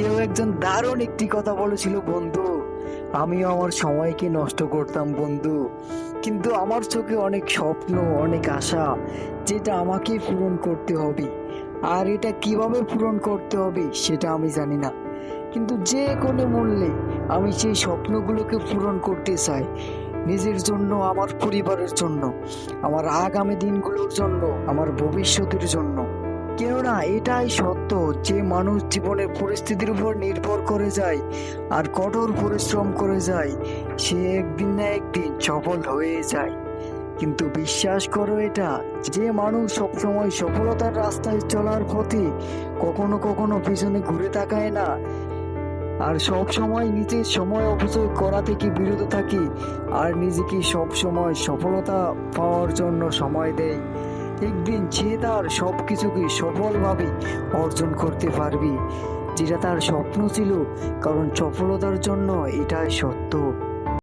কেউ একজন দারুণ একটি কথা বলেছিল, বন্ধু। আমিও আমার সময়কে নষ্ট করতাম, বন্ধু। কিন্তু আমার চোখে অনেক স্বপ্ন, অনেক আশা, যেটা আমাকে পূরণ করতে হবে। আর এটা কীভাবে পূরণ করতে হবে, সেটা আমি জানি না। কিন্তু যে কোনো মূল্যে আমি সেই স্বপ্নগুলোকে পূরণ করতে চাই, নিজের জন্য, আমার পরিবারের জন্য, আমার আগামী দিনগুলোর জন্য, আমার ভবিষ্যতের জন্য। কেননা এটাই সত্য যে মানুষ জীবনের পরিস্থিতির উপর নির্ভর করে যায় আর কঠোর পরিশ্রম করে যায়, সে একদিন না একদিন সফল হয়ে যায়। কিন্তু বিশ্বাস করো এটা, যে মানুষ সবসময় সফলতার রাস্তায় চলার পথে কখনো কখনো পিছনে ঘুরে তাকায় না। আর সব সময় নিজের সময় অপচয় করা থেকে বিরত থাকি, আর নিজেকে সব সময় সফলতা পাওয়ার জন্য সময় দেয়। একদিন সে তার সব কিছুকে সফলভাবে অর্জন করতে পারবে, যেটা তার স্বপ্ন ছিল, কারণ সফলতার জন্য এটাই সত্য।